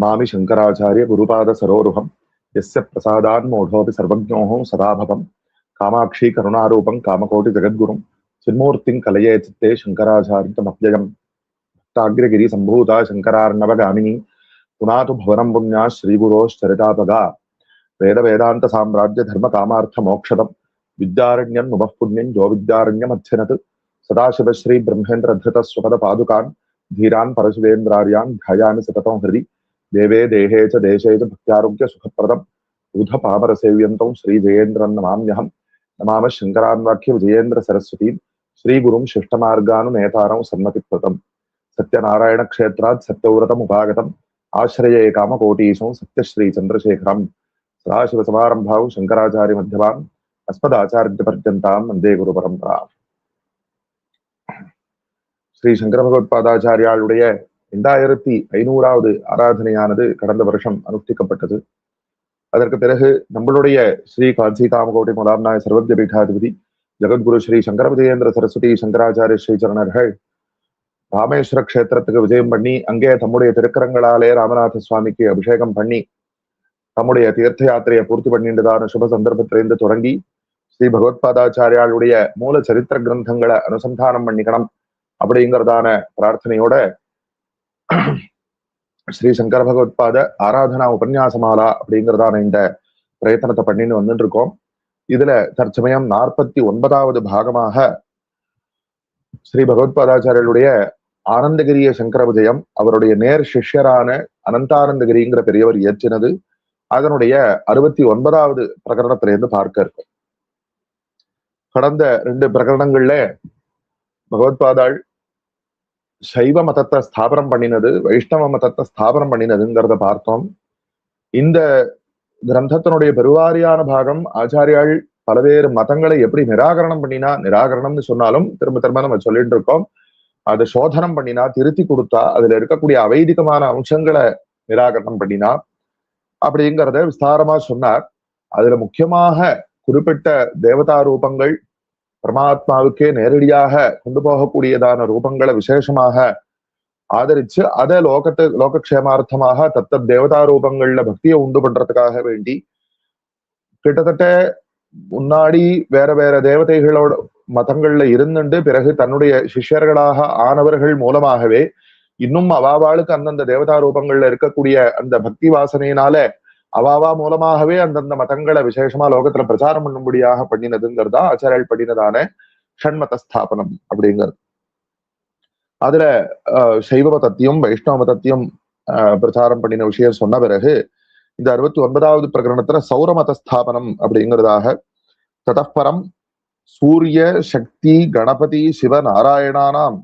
नमामि शङ्कराचार्य गुरुपादसरोरुहं यस्य प्रसादान्मूढोऽपि सर्वज्ञोऽहं सदा भवं कामाक्षी करुणारूपं कामकोटिजगद्गुरुं चिन्मूर्तिं कलये चित्ते शङ्कराचार्यमप्ययं भक्ताग्रगिरिसम्भूता शङ्करार्णवगामिनी। पुनातु भवनं पुण्या श्रीगुरोश्चरितापगा। वेदवेदान्तसाम्राज्यधर्मकामार्थमोक्षदं विद्यारण्यन्मुपः पुण्यं यो विद्यारण्यमध्यनत्। सदाशिवश्रीब्रह्मेन्द्रधृतस्वपदपादुकान्। धीरान् परशिवेन्द्रार्यान् ध्यायामि सततं हृदि। దేవే దేహే చ దేశే చ భక్త్యారోగ్య సుఖప్రదం. బుధ పామర సేవ్యంతం శ్రీ జయేంద్రన్ నమామ్యహం నమామ శంకరాన్వాఖ్య విజయేంద్ర సరస్వతి. శ్రీ గురుం శిష్టమార్గాను నేతారం సన్నతిప్రతం సత్యనారాయణ క్షేత్రాత్ సత్యవ్రతం ఉపాగతం ఆశ్రయే కామకోటీశం సత్యశ్రీ చంద్రశేఖరం. సదాశివ సమారంభావు శంకరాచార్య మధ్యమాం. అస్మదాచార్య పర్యంతాం వందే గురు పరంపరా. శ్రీ శంకర భగవత్పాదాచార్యాళుடைய இரண்டாயிரத்தி ஐநூறாவது ஆராதனையானது கடந்த வருஷம் அனுஷ்டிக்கப்பட்டது. அதற்கு பிறகு நம்மளுடைய ஸ்ரீ காஞ்சி காமகோட்டை முதலாம்நாய சர்வஜ பீட்டாதிபதி ஜெகத்குரு ஸ்ரீ சங்கர விஜயேந்திர சரஸ்வதி சங்கராச்சாரிய ஸ்ரீச்சரணர்கள் ராமேஸ்வர கஷேத்திரத்துக்கு விஜயம் பண்ணி அங்கே தம்முடைய திருக்கரங்களாலே ராமநாத சுவாமிக்கு அபிஷேகம் பண்ணி தம்முடைய தீர்த்த யாத்திரையை பூர்த்தி பண்ணின்றதான சுப சந்தர்ப்பத்திலிருந்து தொடங்கி ஸ்ரீ பகவத்பாதாச்சாரியாளுடைய மூல சரித்திர கிரந்தங்களை அனுசந்தானம் பண்ணிக்கணும் அப்படிங்கிறதான பிரார்த்தனையோட ஸ்ரீ சங்கர பகவத்பாத ஆராதனா உபன்யாசமாலா அப்படிங்கிறதான இந்த பிரயத்தனத்தை பண்ணின்னு வந்துட்டு இருக்கோம் இதுல தற்சமயம் நாற்பத்தி ஒன்பதாவது பாகமாக ஸ்ரீ பகவத்பாதாச்சாரியருடைய ஆனந்தகிரிய சங்கர விஜயம் அவருடைய நேர் சிஷ்யரான அனந்தானந்தகிரிங்கிற பெரியவர் இயற்றினது அதனுடைய அறுபத்தி ஒன்பதாவது பிரகரணத்திலிருந்து பார்க்க இருக்கும். கடந்த ரெண்டு பிரகரணங்கள்ல பகவத்பாதாள் சைவ மதத்தை ஸ்தாபனம் பண்ணினது வைஷ்ணவ மதத்தை ஸ்தாபனம் பண்ணினதுங்கிறத பார்த்தோம். இந்த கிரந்தத்தினுடைய பெருவாரியான பாகம் ஆச்சாரியாள் பல்வேறு மதங்களை எப்படி நிராகரணம் பண்ணினா நிராகரணம்னு சொன்னாலும் திரும்ப திரும்ப நம்ம சொல்லிட்டு இருக்கோம். அதை சோதனம் பண்ணினா திருத்தி கொடுத்தா அதுல இருக்கக்கூடிய அவைதிகமான அம்சங்களை நிராகரணம் பண்ணினா அப்படிங்கிறத விஸ்தாரமா சொன்னார். அதுல முக்கியமாக குறிப்பிட்ட தேவதா ரூபங்கள் பரமாத்மாவுக்கே நேரடியாக கொண்டு போகக்கூடியதான ரூபங்களை விசேஷமாக ஆதரிச்சு அதை லோகத்து லோகக்ஷேமார்த்தமாக தத்த தேவதா ரூபங்கள்ல பக்தியை உண்டு பண்றதுக்காக வேண்டி கிட்டத்தட்ட முன்னாடி வேற வேற தேவதைகளோட மதங்கள்ல இருந்துட்டு பிறகு தன்னுடைய சிஷ்யர்களாக ஆனவர்கள் மூலமாகவே இன்னும் அவாவாளுக்கு அந்தந்த தேவதா ரூபங்கள்ல இருக்கக்கூடிய அந்த பக்தி வாசனையினால அவாவா மூலமாகவே அந்தந்த மதங்களை விசேஷமா லோகத்துல பிரச்சாரம் பண்ணும்படியாக பண்ணினதுங்கிறதா ஆச்சாரியல் பண்ணினதான ஷண்மத ஸ்தாபனம் அப்படிங்கிறது. அதுல சைவ மதத்தையும் வைஷ்ணவ மதத்தையும் பிரச்சாரம் பண்ணின விஷயம் சொன்ன பிறகு இந்த அறுபத்தி ஒன்பதாவது பிரகரணத்துல சௌரமத ஸ்தாபனம் அப்படிங்கிறதாக ததப்பரம் சூரிய சக்தி கணபதி சிவ நாராயணானாம்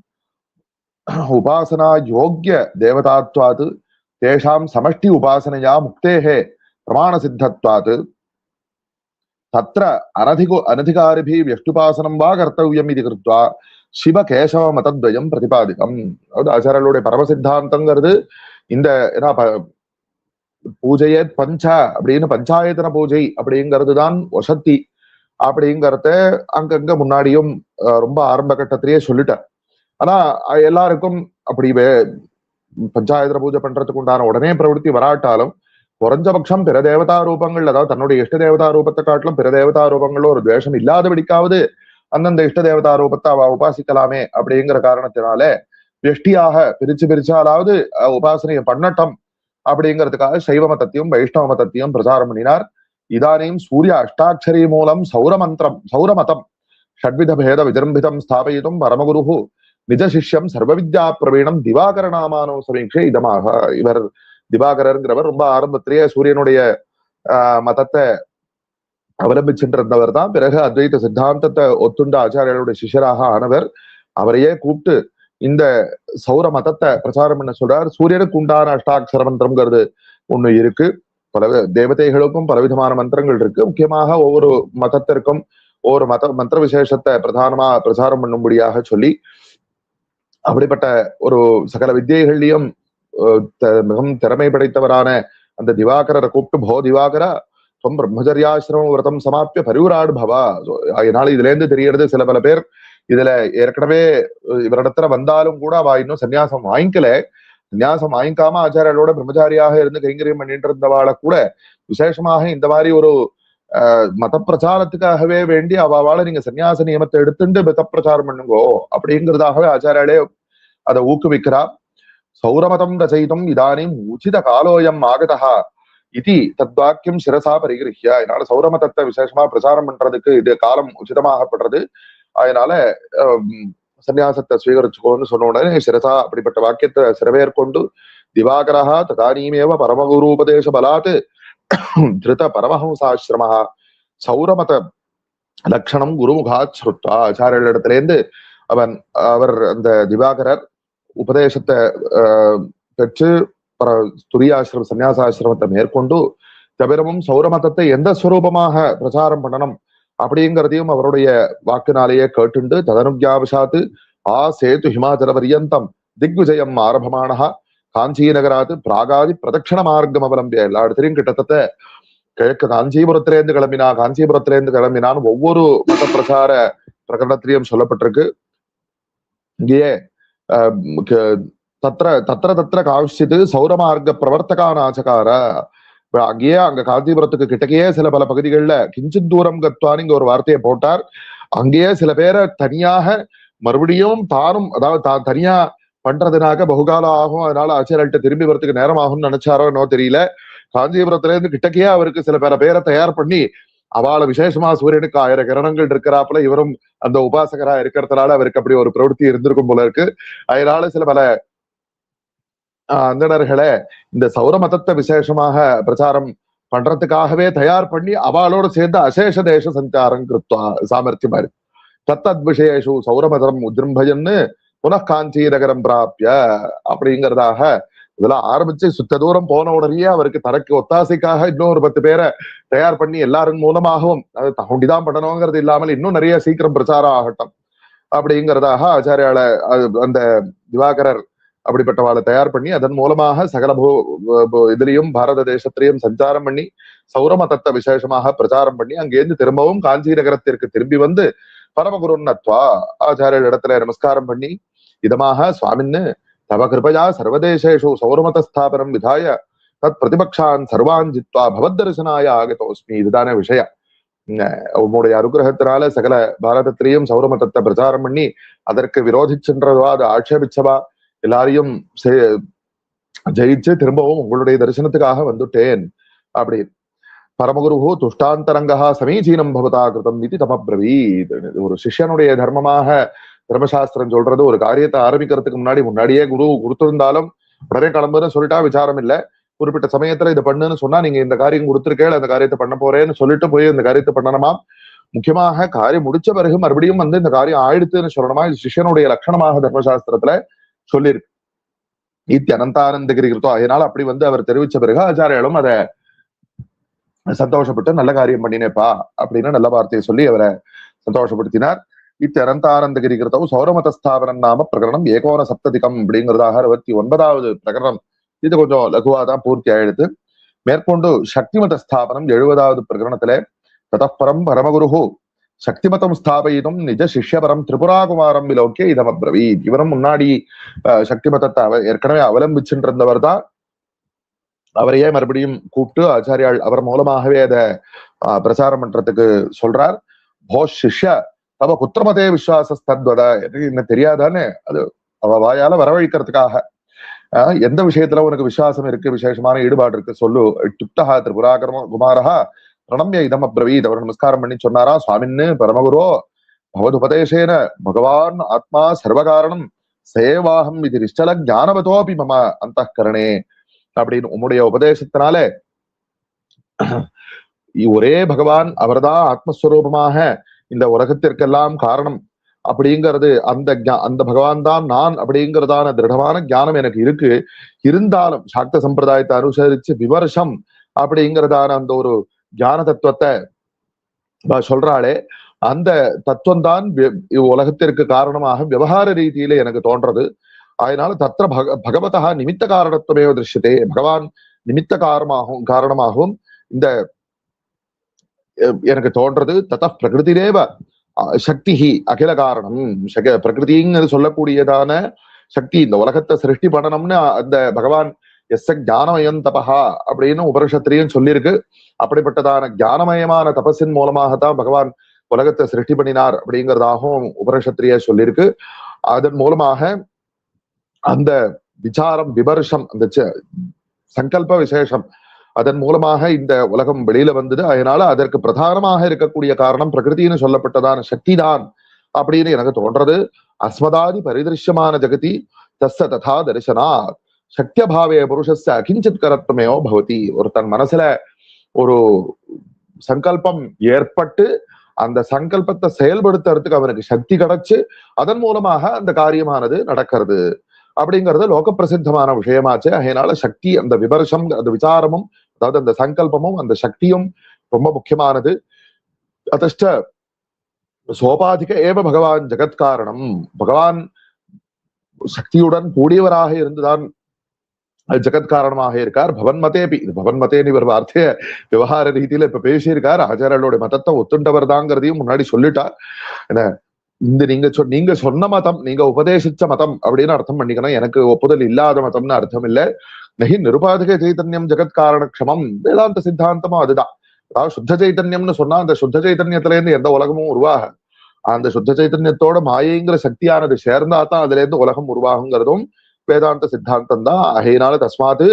உபாசனா யோக்கிய தேவதாத்வாது தேஷாம் சமஷ்டி உபாசனையா முக்தேகே பிரமாண சித்தத்வாத் தத்திர அனதிகோ அனதிகாரிபி வியஷ்டுபாசனம் வா கர்த்தவியம் இது கிருத்வா சிவ கேசவ மதத்வயம் பிரதிபாதிகம் அதாவது ஆச்சாரியர்களுடைய பரம சித்தாந்தங்கிறது இந்த பூஜையே பஞ்ச அப்படின்னு பஞ்சாயத்தன பூஜை அப்படிங்கிறது தான் வசத்தி அப்படிங்கிறத அங்கங்க முன்னாடியும் ரொம்ப ஆரம்ப கட்டத்திலேயே சொல்லிட்டேன். ஆனா எல்லாருக்கும் அப்படி பஞ்சாயத்தன பூஜை பண்றதுக்கு உண்டான உடனே பிரவருத்தி வராட்டாலும் குறைஞ்சபட்சம் பிற தேவதா ரூபங்கள் அதாவது தன்னுடைய இஷ்ட தேவதா ரூபத்தை காட்டிலும் பிற தேவதா ரூபங்களோ ஒரு துவேஷம் இல்லாதபடிக்காவது அந்தந்த இஷ்ட தேவதா ரூபத்தை அவ உபாசிக்கலாமே அப்படிங்கிற காரணத்தினால வெஷ்டியாக பிரிச்சு பிரிச்சாலாவது உபாசனையை பண்ணட்டும் அப்படிங்கிறதுக்காக சைவ மதத்தையும் வைஷ்ணவ மதத்தையும் பிரச்சாரம் பண்ணினார் இதானையும் சூரிய அஷ்டாட்சரி மூலம் சௌரமந்திரம் சௌரமதம் ஷட்வித பேத விஜம்பிதம் ஸ்தாபயிதும் பரமகுரு நிஜ சிஷ்யம் சர்வ பிரவீணம் திவாகர நாமானோ சமீட்சை இதமாக இவர் திவாகரருங்கிறவர் ரொம்ப ஆரம்பத்திலேயே சூரியனுடைய ஆஹ் மதத்தை அவலம்பிச்சுட்டு தான் பிறகு அத்வைத சித்தாந்தத்தை ஒத்துண்ட ஆச்சாரியர்களுடைய சிஷ்யராக ஆனவர் அவரையே கூப்பிட்டு இந்த சௌர மதத்தை பிரச்சாரம் பண்ண சொல்றார். சூரியனுக்கு உண்டான அஷ்டாட்சர மந்திரம்ங்கிறது ஒண்ணு இருக்கு. பல தேவதைகளுக்கும் பலவிதமான மந்திரங்கள் இருக்கு. முக்கியமாக ஒவ்வொரு மதத்திற்கும் ஒவ்வொரு மத மந்திர விசேஷத்தை பிரதானமா பிரச்சாரம் பண்ணும்படியாக சொல்லி அப்படிப்பட்ட ஒரு சகல வித்தியைகள்லயும் மிகவும் திறமை படைத்தவரான அந்த திவாகரரை கூப்பிட்டு போ திவாகரா துவம் பிரம்மச்சரியாசிரம விரதம் சமாப்பிய பரிவுராடு பவா. அதனால இதுல இருந்து தெரியறது சில பல பேர் இதுல ஏற்கனவே இவரிடத்துல வந்தாலும் கூட அவ இன்னும் சன்னியாசம் வாங்கிக்கல. சன்னியாசம் வாங்கிக்காம ஆச்சாரியாலோட பிரம்மச்சாரியாக இருந்து கைங்கரியம் பண்ணிட்டு இருந்தவாளை கூட விசேஷமாக இந்த மாதிரி ஒரு ஆஹ், மத பிரச்சாரத்துக்காகவே வேண்டி அவாவால நீங்க சன்னியாச நியமத்தை எடுத்துட்டு மத பிரச்சாரம் பண்ணுங்கோ அப்படிங்கிறதாகவே ஆச்சாரியாலே அதை ஊக்குவிக்கிறா. சௌரமதம் ரச்சயித்தும் இதானிம் உச்சித காலோயம் ஆகதா தத்வாக்கியம் சிரசா பரிகிருஹ்ய அதனால சௌரமதத்தை விசேஷமா பிரச்சாரம் பண்றதுக்கு இது காலம் உச்சிதமாகப்படுறது. அதனால சன்னியாசத்தை சந்நியாசத்தை ஸ்வீகரிச்சுக்கோன்னு சொன்ன உடனே சிரசா அப்படிப்பட்ட வாக்கியத்தை சிறவேற்கொண்டு திவாகரா ததானீமேவ பரமகுரூபதேச பலாத் திருத பரமஹம்சாசிரம சௌரமத லட்சணம் குருமுகாத் ஸ்ருத்வா. ஆச்சாரியர்களிடத்திலேருந்து அவன் அவர் அந்த திவாகரர் உபதேசத்தை ஆஹ், பெற்று துரியாசிரம சன்னியாசாசிரமத்தை மேற்கொண்டு தவிரமும் சௌரமதத்தை எந்த ஸ்வரூபமாக பிரச்சாரம் பண்ணணும் அப்படிங்கிறதையும் அவருடைய வாக்குனாலேயே கேட்டுண்டு ததனுஜாவசாத்து ஆ சேது ஹிமாச்சல பரியந்தம் திக்விஜயம் ஆரம்பமானஹா காஞ்சி நகராது பிராகாதி பிரதட்சண மார்க்கம் அவலம்பிய எல்லா இடத்துலையும் கிட்டத்தட்ட கிழக்கு காஞ்சிபுரத்திலேருந்து கிளம்பினா காஞ்சிபுரத்திலேருந்து கிளம்பினான்னு ஒவ்வொரு மத பிரச்சார பிரகடனத்திலையும் சொல்லப்பட்டிருக்கு. இங்கேயே தத்திர க- தத்ர சௌரமார்க்க பிரவர்த்தகான ஆச்சகார அங்கேயே அங்க காஞ்சிபுரத்துக்கு கிட்டக்கையே சில பல பகுதிகளில் கிஞ்சித் தூரம் கத்வான்னு இங்க ஒரு வார்த்தையை போட்டார். அங்கேயே சில பேரை தனியாக மறுபடியும் தானும் அதாவது தான் தனியா பண்றதுனாக்க பகுகாலம் ஆகும். அதனால ஆச்சாரியர்கிட்ட திரும்பி வரதுக்கு நேரம் ஆகும்னு நினைச்சாரோ என்னவோ தெரியல. காஞ்சிபுரத்துல இருந்து கிட்டக்கையே அவருக்கு சில பேர பேரை தயார் பண்ணி அவளை விசேஷமா சூரியனுக்கு ஆயிரம் கிரணங்கள் இருக்கிறாப்புல இவரும் அந்த உபாசகரா இருக்கிறதுனால அவருக்கு அப்படி ஒரு பிரவருத்தி இருந்திருக்கும் போல இருக்கு. அதனால சில பல அந்தணர்களை இந்த சௌர மதத்தை விசேஷமாக பிரச்சாரம் பண்றதுக்காகவே தயார் பண்ணி அவளோட சேர்ந்து அசேஷ தேச சஞ்சாரம் கிருத்வா சாமர்த்தியமா இருக்கு. தத்தத் விஷயேஷு சௌரமதம் உஜிரும்பயன்னு புனః காஞ்சி நகரம் பிராப்பிய அப்படிங்கிறதாக இதெல்லாம் ஆரம்பிச்சு சுத்த தூரம் போன உடனேயே அவருக்கு தனக்கு ஒத்தாசைக்காக இன்னும் ஒரு பத்து பேரை தயார் பண்ணி எல்லாரும் மூலமாகவும் அது தகுண்டிதான் பண்ணணுங்கிறது இல்லாமல் இன்னும் நிறைய சீக்கிரம் பிரச்சாரம் ஆகட்டும். அப்படிங்கிறதாக ஆச்சாரியால அந்த திவாகரர் அப்படிப்பட்டவாளை தயார் பண்ணி அதன் மூலமாக சகல பூ- இதுலயும் பாரத தேசத்திலையும் சஞ்சாரம் பண்ணி சௌரமதத்தை விசேஷமாக பிரச்சாரம் பண்ணி அங்கேருந்து திரும்பவும் காஞ்சி நகரத்திற்கு திரும்பி வந்து பரமகுருன்னத்வா ஆச்சாரியர் இடத்துல நமஸ்காரம் பண்ணி இதமாக சுவாமின்னு தவ கிருபயா சர்வதேசேஷு சௌரமத ஸ்தாபனம் விதாய தத் பிரதிபக்ஷான் சர்வான் ஜித்வா பவத்தரிசனாய ஆகதோஸ்மி இதுதானே விஷயம் உம், உம்முடைய அனுகிரகத்தினால சகல பாரதத்திலையும் சௌரமதத்தை பிரச்சாரம் பண்ணி அதற்கு விரோதிச்சென்றவா அதை ஆட்சேபிச்சவா? எல்லாரையும் ஜெயிச்சு திரும்பவும் உங்களுடைய தரிசனத்துக்காக வந்துட்டேன். அப்படி. பரமகுருஹோ துஷ்டாந்தரங்கா சமீச்சீனம் பவதா கிருதம் இது தமப்ரவீத் ஒரு சிஷ்யனுடைய தர்மமாக தர்மசாஸ்திரம் சொல்றது ஒரு காரியத்தை ஆரம்பிக்கிறதுக்கு முன்னாடி முன்னாடியே குரு கொடுத்திருந்தாலும் உடனே கிளம்புன்னு சொல்லிட்டா விசாரம் இல்ல. குறிப்பிட்ட சமயத்துல இதை பண்ணுன்னு சொன்னா நீங்க இந்த காரியம் கொடுத்திருக்கேன் அந்த காரியத்தை பண்ண போறேன்னு சொல்லிட்டு போய் இந்த காரியத்தை பண்ணணுமா? முக்கியமாக காரியம் முடிச்ச பிறகு மறுபடியும் வந்து இந்த காரியம் ஆயிடுத்துன்னு சொல்லணுமா? இது சிஷ்யனுடைய லட்சணமாக தர்மசாஸ்திரத்துல சொல்லியிருக்கு. ஈத்தி அனந்தானந்தகிரி கிருத்தம் அதனால அப்படி வந்து அவர் தெரிவிச்ச பிறகு ஆச்சாரியாலும் அதை சந்தோஷப்பட்டு நல்ல காரியம் பண்ணினேப்பா அப்படின்னு நல்ல வார்த்தையை சொல்லி அவரை சந்தோஷப்படுத்தினார். இத்தி அனந்தானந்தகிரி கிருத்தம் சௌரமத ஸ்தாபனம் நாம பிரகரணம் ஏகோன சப்ததிகம் அப்படிங்கிறதாக அறுபத்தி ஒன்பதாவது பிரகரணம் இது கொஞ்சம் லகுவா தான் பூர்த்தி ஆயிடுது மேற்கொண்டு சக்திமத ஸ்தாபனம் எழுபதாவது பிரகரணத்திலே ததப்பரம் பரமகுரு சக்திமதம் ஸ்தாபயிதும் நிஜ சிஷ்யபரம் திரிபுராகுமாரம் விலோக்கிய இதம் அப்ரவீத் இவரும் முன்னாடி அஹ், அவ ஏற்கனவே அவலம்பிச்சுட்டு இருந்தவர் தான்। அவரையே மறுபடியும் கூப்பிட்டு ஆச்சாரியால் அவர் மூலமாகவே அதை பிரச்சாரம் பண்றதுக்கு சொல்றார்। போ சிஷ்ய தவ குத்திரமதே விசுவாசஸ்தத்வத தத்வத என்ன தெரியாதானே அது அவ வாயால வரவழிக்கிறதுக்காக. எந்த விஷயத்துல உனக்கு விசுவாசம் இருக்கு விசேஷமான ஈடுபாடு இருக்கு சொல்லு. துப்தகா திரிபுராகரம குமாரஹா பிரணம்ய இதம் அப்ரவீத். அவர் நமஸ்காரம் பண்ணி சொன்னாரா? சுவாமின்னு பரமகுரோ பகவதுபதேசேன பகவான் ஆத்மா சர்வகாரணம் சேவாகம் இது நிஷ்டல ஞானவதோபி மம அந்த கரணே அப்படின்னு உம்முடைய உபதேசத்தினால ஒரே பகவான் அவர்தான் ஆத்மஸ்வரூபமாக இந்த உலகத்திற்கெல்லாம் காரணம் அப்படிங்கிறது அந்த அந்த பகவான் தான் நான் அப்படிங்கிறதான திருடமான ஞானம் எனக்கு இருக்கு. இருந்தாலும் சாக்த சம்பிரதாயத்தை அனுசரிச்சு விமர்சம் அப்படிங்கிறதான அந்த ஒரு ஞான தத்துவத்தை சொல்றாளே அந்த தத்துவம் தான் உலகத்திற்கு காரணமாக விவகார ரீதியில எனக்கு தோன்றது. அதனால தத்திர பக பகவதா நிமித்த காரணத்துவமே திருஷ்யத்தே பகவான் நிமித்த காரணமாகவும் காரணமாகவும் இந்த எனக்கு தோன்றது தத்த பிரகிருதிரேவ. சக்தி அகில காரணம். சக- பிரகிருதிங்கிறது சொல்லக்கூடியதான சக்தி. இந்த உலகத்தை சிருஷ்டி பண்ணணும்னு அந்த பகவான் எஸ் ஞானமயம் தபஹா அப்படின்னு உபனிஷத்திலையும் சொல்லியிருக்கு. அப்படிப்பட்டதான ஞானமயமான தபஸின் மூலமாகத்தான் பகவான் உலகத்தை சிருஷ்டி பண்ணினார் அப்படிங்கிறதாகவும் உபனிஷத்திரிய சொல்லியிருக்கு. அதன் மூலமாக அந்த விசாரம் விமர்சம் அந்த ச- சங்கல்ப விசேஷம் அதன் மூலமாக இந்த உலகம் வெளியில வந்தது. அதனால அதற்கு பிரதானமாக இருக்கக்கூடிய காரணம் பிரகிருத்தின்னு சொல்லப்பட்டதான சக்தி தான் அப்படின்னு எனக்கு தோன்றது. அஸ்மதாதி பரிதிருஷ்யமான ஜெகதி தஸ்ஸ ததா தரிசனா சக்தியபாவே புருஷஸ்ய அகிஞ்சித் கரத்வமேவோ பவதி. ஒரு தன் மனசுல ஒரு சங்கல்பம் ஏற்பட்டு அந்த சங்கல்பத்தை செயல்படுத்துறதுக்கு அவனுக்கு சக்தி கிடைச்சு அதன் மூலமாக அந்த காரியமானது நடக்கிறது. அப்படிங்கிறது லோக பிரசித்தமான விஷயமாச்சு. அதனால சக்தி அந்த விமர்சம் அந்த விசாரமும் அதாவது அந்த சங்கல்பமும் அந்த சக்தியும் ரொம்ப முக்கியமானது. அதஷ்ட சோபாதிக ஏவ பகவான் ஜெகத்காரணம். பகவான் சக்தியுடன் கூடியவராக இருந்துதான் ஜெகத்காரணமாக இருக்கார். பவன் மதேபி இது பவன் மதேன்னு இவர் வார்த்தைய விவகார ரீதியில இப்ப பேசியிருக்கார். ஆச்சாரியர்களுடைய மதத்தை ஒத்துண்டவர் தாங்கிறதையும் முன்னாடி சொல்லிட்டார். என்ன இந்த நீங்க சொ நீங்க சொன்ன மதம் நீங்க உபதேசிச்ச மதம் அப்படின்னு அர்த்தம் பண்ணிக்கணும். எனக்கு ஒப்புதல் இல்லாத மதம்னு அர்த்தம் இல்ல. நகி நிருபாதிக சைதன்யம் ஜெகத் க்ஷமம் வேதாந்த சித்தாந்தமும் அதுதான் அதாவது சுத்த சைத்தன்யம்னு சொன்னா அந்த சுத்த சைத்தன்யத்துல இருந்து எந்த உலகமும் உருவாகாது அந்த சுத்த சைத்தன்யத்தோட மாயைங்கிற சக்தியானது சேர்ந்தா தான் அதுல இருந்து உலகம் உருவாகுங்கிறதும் வேதாந்த சித்தாந்தம் தான் ஆகையினால தஸ்மாத்து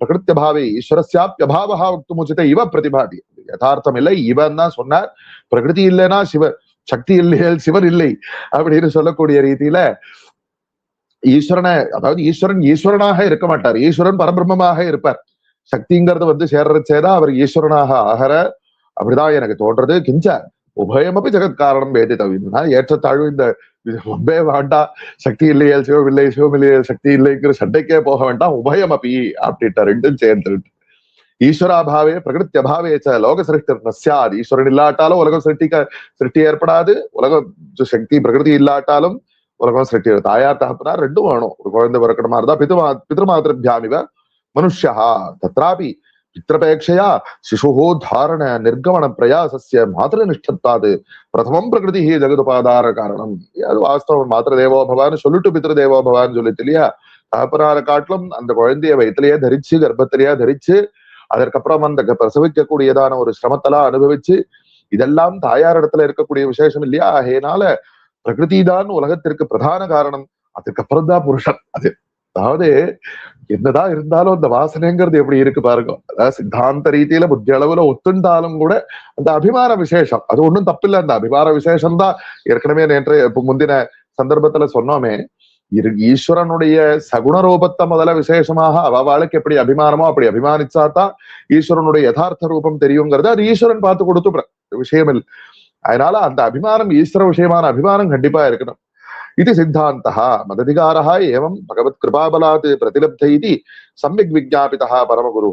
பிரகிருத்தியபாவி பாவே ஈஸ்வரஸ்யாப்யபாவா உக்துமுச்சித இவ பிரதிபாதி யதார்த்தம் இல்லை இவன் தான் சொன்னார் பிரகிருதி இல்லைன்னா சிவ சக்தி இல்லை சிவன் இல்லை அப்படின்னு சொல்லக்கூடிய ரீதியில ஈஸ்வரனை அதாவது ஈஸ்வரன் ஈஸ்வரனாக இருக்க மாட்டார். ஈஸ்வரன் பரபிரம்மமாக இருப்பார். சக்திங்கிறது வந்து சேர்றச்சேதான் அவர் ஈஸ்வரனாக ஆகிற அப்படிதான் எனக்கு தோன்றது. கிஞ்ச உபயமப்பி ஜெகத் காரணம் வேதித்தவினா ஏற்றத்தாழ்வு இந்த ரொம்பவே வேண்டாம் சக்தி இல்லையே சிவம் இல்லை சிவம் இல்லையே சக்தி இல்லைங்கிற சண்டைக்கே போக வேண்டாம் உபயமபி அப்படின்ட்டு ரெண்டும் சேர்ந்து ஈஸ்வராபாவே பிரகிருத்தி அபாவே ச லோக சிருஷ்டி நசியாது ஈஸ்வரன் இல்லாட்டாலும் உலகம் சிருஷ்டிக்க சிருஷ்டி ஏற்படாது. உலகம் சக்தி பிரகிருதி இல்லாட்டாலும் உலகம் சிருஷ்டி. தாயார் தகப்பனார் ரெண்டும் வேணும். ஒரு குழந்தை பிறக்கணுமா இருந்தா பிதுமா பித்ருமாத்திரபியாமிவ மனுஷ்யா தத்ராபி பித்திரபேட்சையா சிசுஹோ தாரண நிர்கமன பிரயாசஸ்ய மாத்திரனிஷ்டத்வாது பிரதமம் பிரகிருதி ஜெகதுபாதார காரணம். அது வாஸ்தவம். மாத்திர தேவோ பவான்னு சொல்லிட்டு பித்திரு தேவோ பவான்னு சொல்லிட்டு இல்லையா? தகப்பனார காட்டிலும் அந்த குழந்தைய வயிற்றுலயே தரிச்சு கர்ப்பத்திலேயே தரிச்சு அதற்கப்புறம் அந்த க- பிரசவிக்கக்கூடியதான ஒரு சிரமத்தெல்லாம் அனுபவிச்சு இதெல்லாம் தாயார் இடத்துல இருக்கக்கூடிய விசேஷம் இல்லையா? ஆகையினால பிரகிருதி தான் உலகத்திற்கு பிரதான காரணம் அதுக்கப்புறம் தான் புருஷன் அது அதாவது என்னதான் இருந்தாலும் அந்த வாசனைங்கிறது எப்படி இருக்கு பாருங்க அதாவது சித்தாந்த ரீதியில புத்தி அளவுல ஒத்துண்டாலும் கூட அந்த அபிமான விசேஷம் அது ஒன்றும் தப்பில்லை அந்த அபிமான விசேஷம் தான் ஏற்கனவே நேற்று இப்ப முந்தின சந்தர்ப்பத்துல சொன்னோமே இரு ஈஸ்வரனுடைய சகுண ரூபத்தை முதல்ல விசேஷமாக அவளுக்கு எப்படி அபிமானமோ அப்படி அபிமானிச்சாதான் ஈஸ்வரனுடைய யதார்த்த ரூபம் தெரியுங்கிறது அது ஈஸ்வரன் பார்த்து கொடுத்து விஷயம் இல்லை அதனால அந்த அபிமானம் ஈஸ்வர விஷயமான அபிமானம் கண்டிப்பா இருக்கணும். இது சித்தாந்தா மததிகாரா ஏவம் பகவத் கிருபாபலாத் பிரதிலப்த இது சம்யக் விஜாபிதா பரமகுரு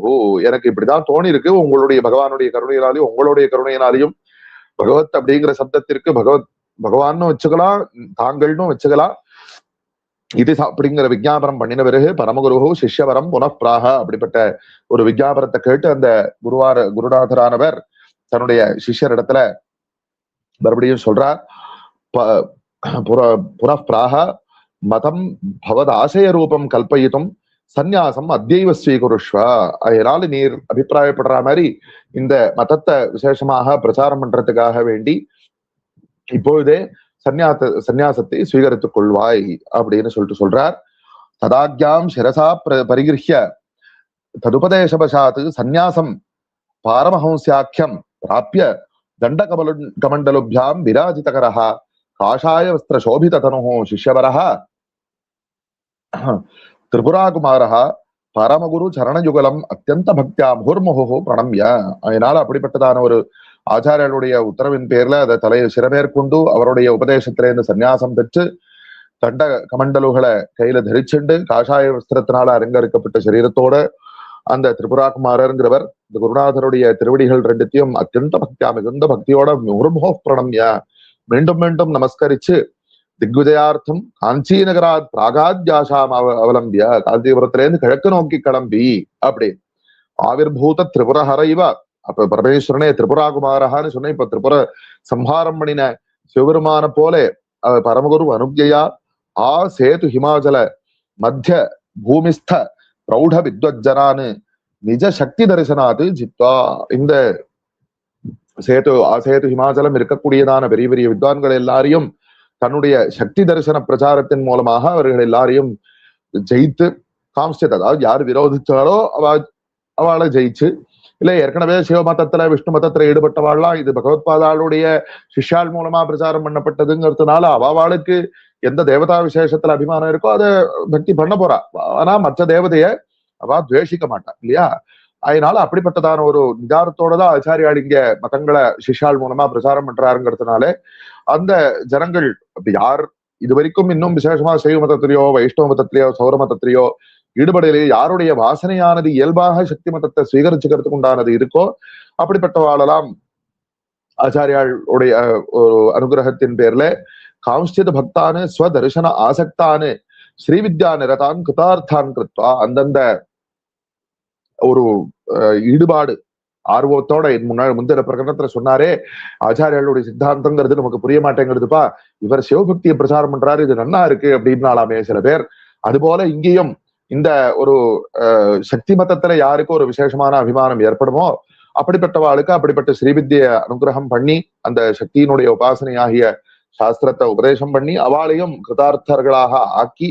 எனக்கு இப்படிதான் தோணி இருக்கு உங்களுடைய பகவானுடைய கருணையினாலையும் உங்களுடைய கருணையினாலையும் பகவத் அப்படிங்கிற சப்தத்திற்கு பகவத் பகவான்னு வச்சுக்கலாம் தாங்கள்னு வச்சுக்கலாம். இது அப்படிங்கிற விஜாபனம் பண்ணின பிறகு பரமகுரு சிஷ்யவரம் புனப்பிராக அப்படிப்பட்ட ஒரு விஜாபனத்தை கேட்டு அந்த குருவார குருநாதரானவர் தன்னுடைய சிஷ்யர் இடத்துல மறுபடியும் சொல்றார் ப- புற புனப்பிராக மதம் பவத ஆசய ரூபம் கல்பயித்தும் சந்நியாசம் அத்தியவ ஸ்வீகுருஷ்வ. அதனால நீர் அபிப்பிராயப்படுற மாதிரி இந்த மதத்தை விசேஷமாக பிரச்சாரம் பண்றதுக்காக வேண்டி இப்பொழுதே சந்நியாச சந்நியாசத்தை ஸ்வீகரித்துக் கொள்வாய் அப்படின்னு சொல்லிட்டு சொல்றார். ததாக்யாம் சிரசா பிர- ததுபதேசபசாத்து ததுபதேசபசாத் சந்நியாசம் பாரமஹம்சாக்கியம் பிராப்பிய தண்டகமல கமண்டலுபியாம் விராஜிதகரः காஷாய வஸ்திர சோபிதனு சிஷ்யவரः திரிபுராகுமாரः பரமகுரு சரணயுகலம் அத்தியந்த பக்தியா முகுர்முகு பிரணம்ய. அதனால அப்படிப்பட்டதான ஒரு ஆச்சாரியர்களுடைய உத்தரவின் பேர்ல அதை தலையை சிறமேற்கொண்டு அவருடைய உபதேசத்திலேருந்து சன்னியாசம் பெற்று தண்ட கமண்டலுகளை கையில தரிச்சுண்டு காஷாய வஸ்திரத்தினால அலங்கரிக்கப்பட்ட சரீரத்தோட அந்த திரிபுராகுமாரர்ங்கிறவர் இந்த குருநாதருடைய திருவடிகள் ரெண்டுத்தையும் அத்தியந்த பக்தியா மிகுந்த பக்தியோட முர்மோ பிரணம்ய மீண்டும் மீண்டும் நமஸ்கரிச்சு திக்விஜயார்த்தம் காஞ்சி நகராத் பிராகாத்யாசாம் அவ அவலம்பிய காஞ்சிபுரத்திலேருந்து கிழக்கு நோக்கி கிளம்பி அப்படி ஆவிர்பூத திரிபுரஹர இவ அப்ப பரமேஸ்வரனே திரிபுராகுமாரஹான்னு சொன்ன இப்ப திரிபுர சம்ஹாரம் பண்ணின சிவபெருமான போலே பரமகுரு அனுக்யா ஆ சேது ஹிமாச்சல மத்திய பூமிஸ்த பிரௌட வித்வஜனானு நிஜ சக்தி தரிசனாது ஜித்வா இந்த சேது சேது ஹிமாச்சலம் இருக்கக்கூடியதான பெரிய பெரிய வித்வான்கள் எல்லாரையும் தன்னுடைய சக்தி தரிசன பிரச்சாரத்தின் மூலமாக அவர்கள் எல்லாரையும் ஜெயித்து காமிச்சது அதாவது யார் விரோதிச்சாலோ அவ அவளை ஜெயிச்சு இல்ல ஏற்கனவே சிவ மதத்துல விஷ்ணு மதத்துல ஈடுபட்டவாள்லாம் இது பகவத்பாதாளுடைய சிஷ்யால் மூலமா பிரச்சாரம் பண்ணப்பட்டதுங்கிறதுனால அவளுக்கு எந்த தேவதா விசேஷத்துல அபிமானம் இருக்கோ அதை பக்தி பண்ண போறா. ஆனா மற்ற தேவதைய அவ துவேஷிக்க மாட்டா இல்லையா? அதனால அப்படிப்பட்டதான ஒரு நிதானத்தோட தான் ஆச்சாரியால் இங்க மதங்களை சிஷ்யால் மூலமா பிரச்சாரம் பண்றாருங்கிறதுனால அந்த ஜனங்கள் யார் இது வரைக்கும் இன்னும் விசேஷமா சைவ மதத்திலேயோ வைஷ்ணவ மதத்திலேயோ சௌர மதத்திலேயோ ஈடுபடையிலேயே யாருடைய வாசனையானது இயல்பாக சக்தி மதத்தை சுவீகரிச்சுக்கிறதுக்கு உண்டானது இருக்கோ அப்படிப்பட்டவாளெல்லாம் ஆச்சாரியாளுடைய ஒரு அனுகிரகத்தின் பேர்ல காம்ஸ்டித பக்தானு ஸ்வதர்சன ஆசக்தானு ஸ்ரீவித்யா நிரதான் கிருதார்த்தான் கிருத்வா அந்தந்த ஒரு ஈடுபாடு ஆர்வத்தோட முன்னாள் முந்திர பிரகடனத்துல சொன்னாரே ஆச்சாரியாளுடைய சித்தாந்தங்கிறது நமக்கு புரிய மாட்டேங்கிறதுப்பா இவர் சிவபக்தியை பிரச்சாரம் பண்றாரு இது நன்னா இருக்கு அப்படின்னாலாமே சில பேர். அதுபோல இங்கேயும் இந்த ஒரு சக்தி மதத்துல யாருக்கு ஒரு விசேஷமான அபிமானம் ஏற்படுமோ அப்படிப்பட்டவாளுக்கு அப்படிப்பட்ட ஸ்ரீவித்திய அனுகிரகம் பண்ணி அந்த சக்தியினுடைய உபாசனை ஆகிய சாஸ்திரத்தை உபதேசம் பண்ணி அவாளையும் கிருதார்த்தர்களாக ஆக்கி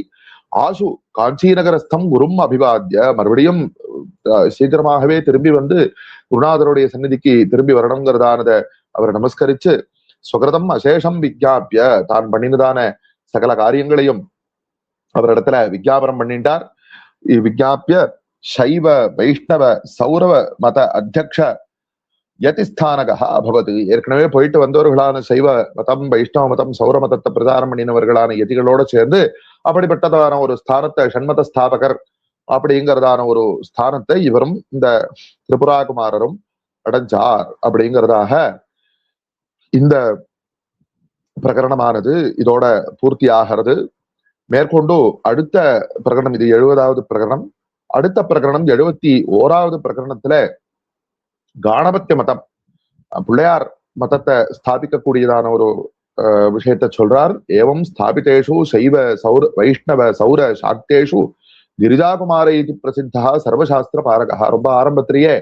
ஆசு காஞ்சிநகரஸ்தம் குரும் அபிவாத்திய மறுபடியும் சீக்கிரமாகவே திரும்பி வந்து குருநாதருடைய சந்நிதிக்கு திரும்பி வரணுங்கிறதானத அவர் நமஸ்கரிச்சு சுகிருதம் அசேஷம் விஜாபிய தான் பண்ணினதான சகல காரியங்களையும் அவரிடத்துல விஜாபனம் பண்ணிட்டார். விஜாபிய சைவ வைஷ்ணவ சௌரவ மத அத்தியக்ஷ யதிஸ்தானகா அபவது ஏற்கனவே போயிட்டு வந்தவர்களான சைவ மதம் வைஷ்ணவ மதம் சௌர மதத்தை பிரதாரம் பண்ணினவர்களான யதிகளோட சேர்ந்து அப்படிப்பட்டதான ஒரு ஸ்தானத்தை ஷண்மத ஸ்தாபகர் அப்படிங்கிறதான ஒரு ஸ்தானத்தை இவரும் இந்த திரிபுராகுமாரரும் அடைஞ்சார் அப்படிங்கிறதாக இந்த பிரகரணமானது இதோட பூர்த்தி ஆகிறது மேற்கொண்டு அடுத்த பிரகடனம் இது எழுபதாவது பிரகடனம் அடுத்த பிரகடனம் எழுபத்தி ஓராவது பிரகடனத்துல காணபத்திய மதம். பிள்ளையார் மதத்தை ஸ்தாபிக்கக்கூடியதான ஒரு விஷயத்த சொல்றார். ஏவம் ஸ்தாபித்தேஷு சைவ சௌர வைஷ்ணவ சௌர சாக்தேஷு கிரிஜாகுமார இது பிரசித்தா சர்வசாஸ்திர பாரகா. ரொம்ப ஆரம்பத்திலேயே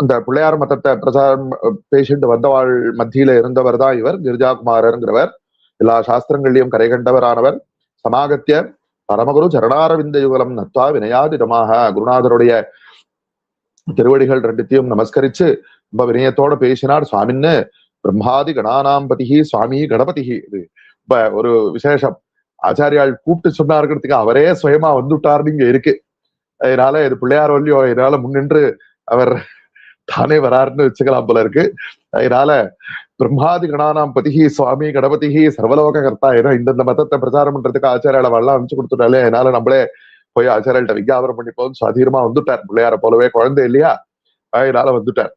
அந்த பிள்ளையார் மதத்தை பிரசாரம் பேசிட்டு வந்தவாள் மத்தியில இருந்தவர் தான் இவர். கிரிஜாகுமாரருங்கிறவர். எல்லா சாஸ்திரங்களையும் கரை கண்டவரானவர். சமாகத்திய பரமகுரு சரணாரவிந்த யுகலம் நத்வா வினயாதிதமாக. குருநாதருடைய திருவடிகள் ரெண்டுத்தையும் நமஸ்கரிச்சு ரொம்ப வினயத்தோட பேசினார் சுவாமின்னு பிரம்மாதி கணானாம்பதிகி சுவாமி கணபதிகி. இது ஒரு விசேஷம். ஆச்சாரியால் கூப்பிட்டு சொன்னாருங்கிறதுக்கு அவரே சுயமா வந்துட்டார்னு இங்க இருக்கு. அதனால இது பிள்ளையார் வல்லியோ இதனால முன்னின்று அவர் தானே வராருன்னு வச்சுக்கலாம் போல இருக்கு. அதனால பிரம்மாதி கணானாம் பதிகி சுவாமி கணபதிகி சர்வலோக கர்த்தா ஏன்னா இந்தந்த மதத்தை பிரச்சாரம் பண்றதுக்கு ஆச்சாரியால வரலாம் அமைச்சு கொடுத்துட்டாலே அதனால நம்மளே போய் ஆச்சாரியால்கிட்ட விஞ்ஞாபனம் போதும் சுவாதீனமா வந்துட்டார். பிள்ளையார போலவே குழந்தை இல்லையா? அதனால வந்துட்டார்.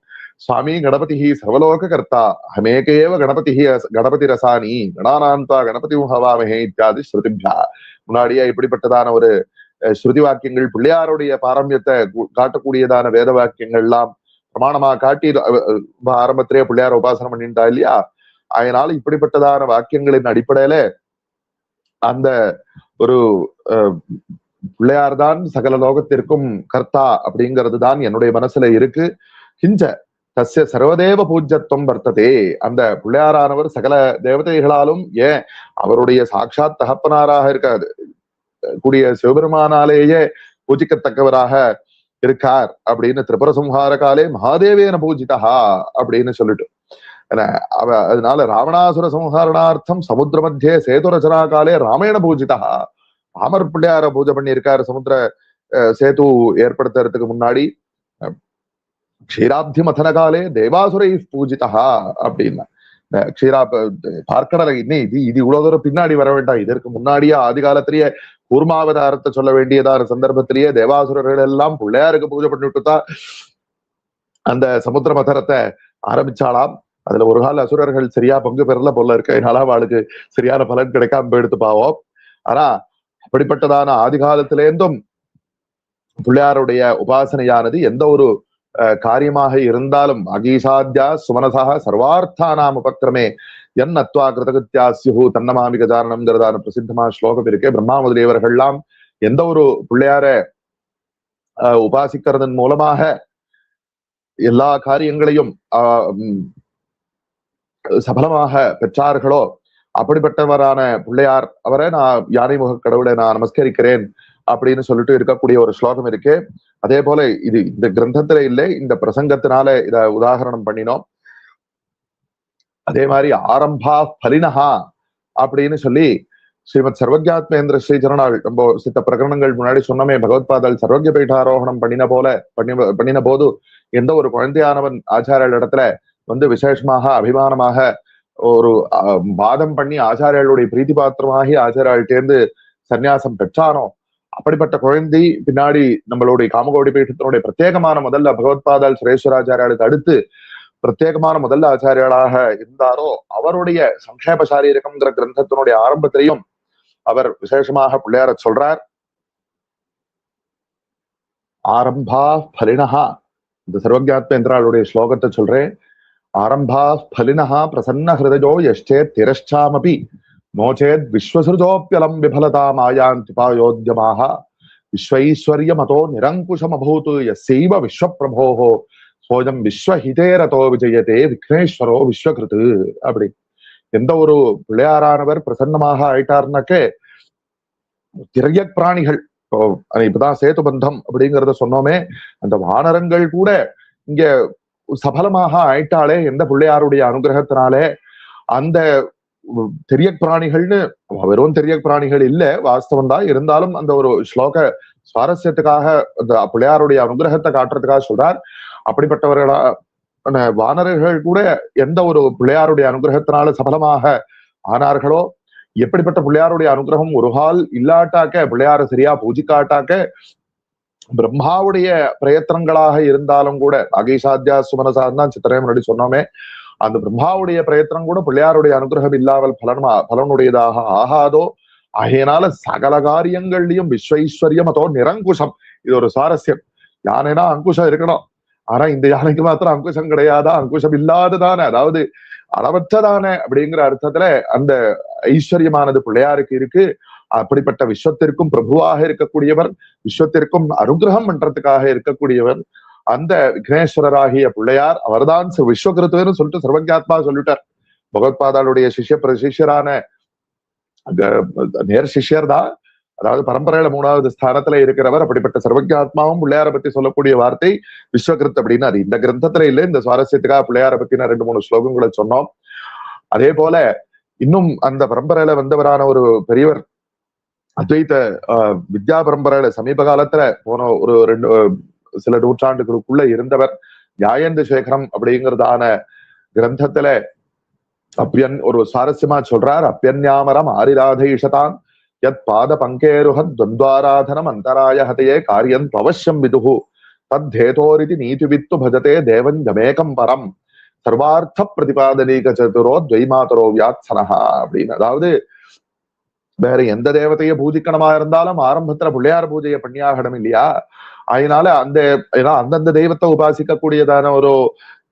சுவாமி கணபதி சர்வலோக கர்த்தா. ஹமேகேவ கணபதி கணபதி ரசானி கணானாந்தா கணபதி முகவாமஹே இத்தியாதி ஸ்ருதிபியா முன்னாடியே இப்படிப்பட்டதான ஒரு ஸ்ருதி வாக்கியங்கள் பிள்ளையாருடைய பாரம்பியத்தை காட்டக்கூடியதான வேத வாக்கியங்கள்லாம் பிரமாணமா காட்டி ஆரம்பத்திலேயே பிள்ளையார உபாசனம் பண்ணிட்டா இல்லையா? அதனால இப்படிப்பட்டதான வாக்கியங்களின் அடிப்படையில அந்த ஒரு பிள்ளையார் தான் சகல லோகத்திற்கும் கர்த்தா அப்படிங்கிறது தான் என்னுடைய மனசுல இருக்கு. கிஞ்ச தஸ்ய சர்வதேவ பூஜ்யத்துவம் வர்த்ததே. அந்த பிள்ளையாரானவர் சகல தேவதைகளாலும் ஏன் அவருடைய சாட்சாத் தகப்பனாராக இருக்காது கூடிய சிவபெருமானாலேயே பூஜிக்கத்தக்கவராக இருக்கார் அப்படின்னு திரிபுர சம்ஹார காலே மகாதேவேன பூஜிதா அப்படின்னு சொல்லிட்டு. அவ அதனால ராவணாசுர சம்ஹாரணார்த்தம் சமுத்திர மத்திய சேது ரச்சனா காலே ராமேண பூஜிதா ராமர் பிள்ளையார பூஜை பண்ணியிருக்காரு சமுத்திர சேது ஏற்படுத்துறதுக்கு முன்னாடி. க்ஷீராப்தி மதன காலே தேவாசுரை பூஜிதா அப்படின்னா. க்ஷீரா பார்க்கடலை இன்னும் இது இது இவ்வளவு தூரம் பின்னாடி வர வேண்டாம். இதற்கு முன்னாடியே ஆதி காலத்திலேயே கூர்மாவதாரத்தை சொல்ல வேண்டியதான சந்தர்ப்பத்திலேயே தேவாசுரர்கள் எல்லாம் பிள்ளையாருக்கு பூஜை பண்ணிவிட்டு தான் அந்த சமுத்திர மதனத்தை ஆரம்பிச்சாலாம் அதுல ஒரு கால அசுரர்கள் சரியா பங்கு பெறல போல இருக்க. என்னால அவளுக்கு சரியான பலன் கிடைக்காம போயிடுத்து பாவோம். ஆனா அப்படிப்பட்டதான ஆதிகாலத்திலேந்தும் பிள்ளையாருடைய உபாசனையானது எந்த ஒரு காரியமாக இருந்தாலும் அகீஷாத்யா சுமனசா சர்வார்த்தானாம் உபக்கிரமே என் அத்வா கிருதகத்தியாசியு தன்னமாமி கஜானம்ங்கிறதான பிரசித்தமான ஸ்லோகம் இருக்கு. பிரம்மா முதலியவர்கள்லாம் எந்த ஒரு பிள்ளையார உபாசிக்கிறதன் மூலமாக எல்லா காரியங்களையும் ஆஹ், சபலமாக பெற்றார்களோ அப்படிப்பட்டவரான பிள்ளையார் அவரை நான் யானை முக கடவுளை நான் நமஸ்கரிக்கிறேன் அப்படின்னு சொல்லிட்டு இருக்கக்கூடிய ஒரு ஸ்லோகம் இருக்கு. அதே போல இது இந்த கிரந்தத்துல இல்லை இந்த பிரசங்கத்தினால இத உதாகரணம் பண்ணினோம். அதே மாதிரி ஆரம்பா பலினஹா அப்படின்னு சொல்லி ஸ்ரீமத் சர்வஜாத்மேந்திர ஸ்ரீஜரனால் நம்ம சித்த பிரகரணங்கள் முன்னாடி சொன்னமே பகவத்பாதல் சர்வஜ பீட்டாரோகணம் பண்ணின போல பண்ணி பண்ணின போது எந்த ஒரு குழந்தையானவன் ஆச்சாரியர் இடத்துல வந்து விசேஷமாக அபிமானமாக ஒரு வாதம் பண்ணி ஆச்சாரியாளுடைய பிரீத்தி பாத்திரமாகி ஆச்சாரியாள்கிட்டேருந்து சன்னியாசம் பெற்றானோ? அப்படிப்பட்ட குழந்தை பின்னாடி நம்மளுடைய காமகோடி பீட்டத்தினுடைய பிரத்யேகமான முதல்ல பகவத்பாதால் சுரேஸ்வராச்சாரியாளுக்கு அடுத்து பிரத்யேகமான முதல்ல ஆச்சாரியாளாக இருந்தாரோ அவருடைய சங்கேப சாரீரகம்ங்கிற கிரந்தத்தினுடைய ஆரம்பத்திலையும் அவர் விசேஷமாக பிள்ளையார சொல்றார். ஆரம்பா பலினஹா. இந்த சர்வஜாத்மேந்திராளுடைய ஸ்லோகத்தை சொல்றேன். ஆரம்பா பலினஹா பிரசன்ன ஹிருதயோ யஷ்டேத் திரஷ்டாமபி நோச்சேத் விஸ்வசிருதோப்பியலம் விபலதா மாயாந்திபாயோத்யமாக விஸ்வைஸ்வர்ய மதோ நிரங்குஷம் அபூத் யசைவ விஸ்வப்பிரபோஹோ சோஜம் விஸ்வஹிதேரதோ விஜயதே விக்னேஸ்வரோ விஸ்வகிருத்து அப்படி எந்த ஒரு பிள்ளையாரானவர் பிரசன்னமாக ஆயிட்டார்னாக்கே திரைய பிராணிகள் இப்போ அது இப்பதான் சேது பந்தம் அப்படிங்கறத சொன்னோமே அந்த வானரங்கள் கூட இங்க சபலமாக ஆயிட்டாலே எந்த பிள்ளையாருடைய அனுகிரகத்தினாலே அந்த தெரிய பிராணிகள்னு வெறும் தெரிய பிராணிகள் இல்ல வாஸ்தவம் தான். இருந்தாலும் அந்த ஒரு ஸ்லோக சுவாரஸ்யத்துக்காக அந்த பிள்ளையாருடைய அனுகிரகத்தை காட்டுறதுக்காக சொல்றார். அப்படிப்பட்டவர்களா ஆன வானரர்கள் கூட எந்த ஒரு பிள்ளையாருடைய அனுகிரகத்தினால சபலமாக ஆனார்களோ எப்படிப்பட்ட பிள்ளையாருடைய அனுகிரகம் ஒரு கால் இல்லாட்டாக்க பிள்ளையார சரியா பூஜிக்காட்டாக்க பிரம்மாவுடைய பிரயத்தனங்களாக இருந்தாலும் கூட அகைசாத்தியா சுமனசான் தான் முன்னாடி சொன்னோமே அந்த பிரம்மாவுடைய பிரயத்தனம் கூட பிள்ளையாருடைய அனுகிரகம் இல்லாமல் பலனமா பலனுடையதாக ஆகாதோ ஆகையினால சகல காரியங்கள்லயும் விஸ்வைஸ்வரியம் அதோ நிரங்குஷம். இது ஒரு சுவாரஸ்யம் யானைனா அங்குஷம் இருக்கணும். ஆனா இந்த யானைக்கு மாத்திரம் அங்குஷம் கிடையாதா? அங்குஷம் இல்லாததானே. அதாவது அளவற்றதானே அப்படிங்கிற அர்த்தத்துல அந்த ஐஸ்வர்யமானது பிள்ளையாருக்கு இருக்கு. அப்படிப்பட்ட விஸ்வத்திற்கும் பிரபுவாக இருக்கக்கூடியவர் விஸ்வத்திற்கும் அனுகிரகம் பண்றதுக்காக இருக்கக்கூடியவர் அந்த விக்னேஸ்வரராகிய பிள்ளையார் அவர்தான் விஸ்வகிருத்துவர்னு விஸ்வகிருத்துன்னு சொல்லிட்டு சர்வஜாத்மா சொல்லிட்டார். பகவத்பாதாளுடைய சிஷ்ய சிஷ்யரான நேர் சிஷ்யர் தான். அதாவது பரம்பரையில மூணாவது ஸ்தானத்துல இருக்கிறவர் அப்படிப்பட்ட சர்வஜாத்மாவும் பிள்ளையார பத்தி சொல்லக்கூடிய வார்த்தை விஸ்வகிருத் அப்படின்னு. அது இந்த கிரந்தத்துல இல்ல இந்த சுவாரஸ்யத்துக்காக பிள்ளையார பத்தின ரெண்டு மூணு ஸ்லோகங்களை சொன்னோம். அதே போல இன்னும் அந்த பரம்பரையில வந்தவரான ஒரு பெரியவர் அத்வைத்த வித்யா பரம்பரையில சமீப காலத்துல போன ஒரு ரெண்டு சில நூற்றாண்டுகளுக்குள்ள இருந்தவர் நியாயந்த சேகரம் அப்படிங்கிறதான கிரந்தத்துல அப்பியன் ஒரு சுவாரஸ்யமா சொல்றார் அப்பியன்யாமரம் ஆரிராதைஷதான் யத் பாத பங்கேருஹத் துவந்தாராதனம் அந்தராய ஹதையே காரியம் பவஷ்யம் விதுகு தத்தேதோரிதி நீதிவித்து பஜதே தேவன் கமேகம் பரம் சர்வார்த்த பிரதிபாதனீக சதுரோ துவைமாதரோ வியாத்சனஹா அப்படின்னு. அதாவது வேற எந்த தேவதையை பூஜிக்கணுமா இருந்தாலும் ஆரம்பத்துல பிள்ளையார் பூஜையை பண்ணியாகணும் இல்லையா? அதனால அந்த ஏன்னா அந்தந்த தெய்வத்தை உபாசிக்கக்கூடியதான ஒரு